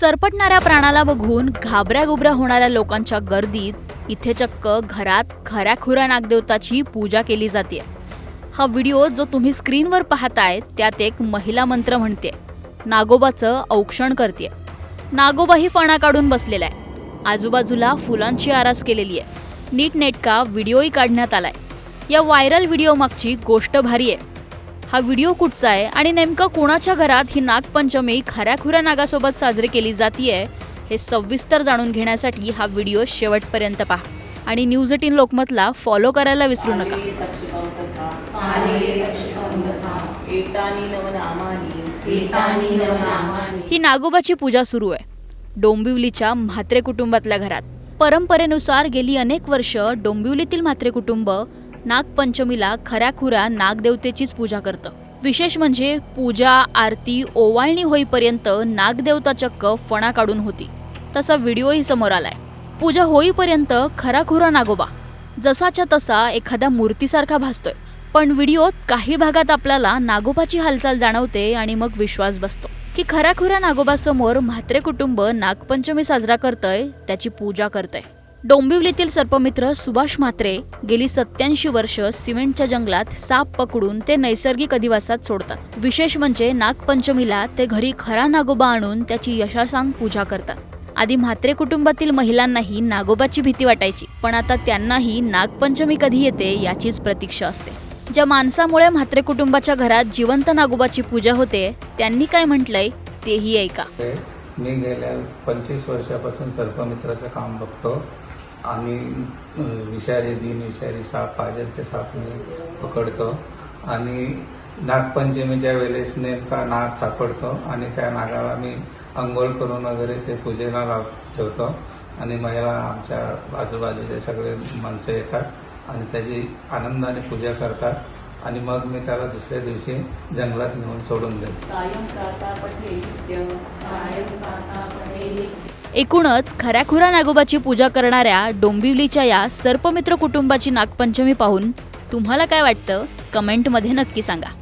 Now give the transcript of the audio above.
सरपटणाऱ्या प्राणाला बघून घाबऱ्या गुबऱ्या होणाऱ्या लोकांच्या गर्दीत इथे चक्क घरात खऱ्याखुऱ्या नागदेवताची पूजा केली जाते. हा व्हिडिओ जो तुम्ही स्क्रीनवर पाहताय त्यात एक महिला मंत्र म्हणते. नागोबाचं औक्षण करते. नागोबाही फणा काढून बसलेला आहे आजूबाजूला फुलांची आरास केलेली आहे. नीटनेटका व्हिडिओही काढण्यात आलाय. या व्हायरल व्हिडिओ मागची गोष्ट भारी आहे. हा व्हिडिओ कुठचा आहे आणि नेमकं कोणाच्या घरात ही नागपंचमी खऱ्याखुऱ्या नागासोबत साजरी केली जातीये हे सविस्तर जाणून घेण्यासाठी हा व्हिडिओ शेवटपर्यंत पहा. आणि न्यूज एटीन लोकमतला फॉलो करायला विसरू नका. ही नागोबाची पूजा सुरू आहे. डोंबिवलीच्या म्हात्रे कुटुंबातल्या घरात. परंपरेनुसार गेली अनेक वर्ष डोंबिवलीतील म्हात्रे कुटुंब नागपंचमीला खऱ्याखुऱ्या नागदेवतेचीच पूजा करतं. विशेष म्हणजे पूजा आरती ओवाळणी होईपर्यंत नागदेवता चक्क फणा काढून होती. तसा व्हिडिओही समोर आलाय. पूजा होईपर्यंत खराखुरा नागोबा. जसाच्या तसा एखाद्या मूर्तीसारखा भासतोय. पण व्हिडिओत काही भागात आपल्याला नागोबाची हालचाल जाणवते आणि मग विश्वास बसतो. की खऱ्याखुऱ्या नागोबासमोर म्हात्रे कुटुंब नागपंचमी साजरा करतंय त्याची पूजा करतंय. डोंबिवलीतील सर्पमित्र सुभाष म्हात्रे गेली सत्याऐंशी वर्ष सिमेंटच्या जंगलात साप पकडून ते नैसर्गिक अधिवासात सोडतात. विशेष म्हणजे नागपंचमीला ते घरी खरा नागोबा आणून त्याची यशासांग पूजा करतात. आधी म्हात्रे कुटुंबातील महिलांनाही नागोबाची भीती वाटायची पण आता त्यांनाही नागपंचमी कधी येते याचीच प्रतीक्षा असते. ज्या माणसामुळे म्हात्रे कुटुंबाच्या घरात जिवंत नागोबाची पूजा होते त्यांनी काय म्हटलंय तेही ऐका. मी गेल्या पंचवीस वर्षापासून सर्पमित्राचं काम बघतो. आणि अ, विषारी बिनविषारी साप पाहिजे ते साप मी पकडतो. आणि नागपंचमीच्या वेळेस नेमका नाग सापडतो आणि त्या नागाला मी अंघोळ करून वगैरे ते पूजेला लाव ठेवतो. आणि महिला आमच्या आजूबाजूचे सगळे माणसं येतात आणि त्याची आनंदाने पूजा करतात. आणि मग मी त्याला दुसऱ्या दिवशी जंगलात नेऊन सोडून देतो. एकूणच खऱ्याखुऱ्या नागोबाची पूजा करणाऱ्या डोंबिवलीच्या या सर्पमित्र कुटुंबाची नागपंचमी पाहून तुम्हाला काय वाटतं? कमेंटमध्ये नक्की सांगा.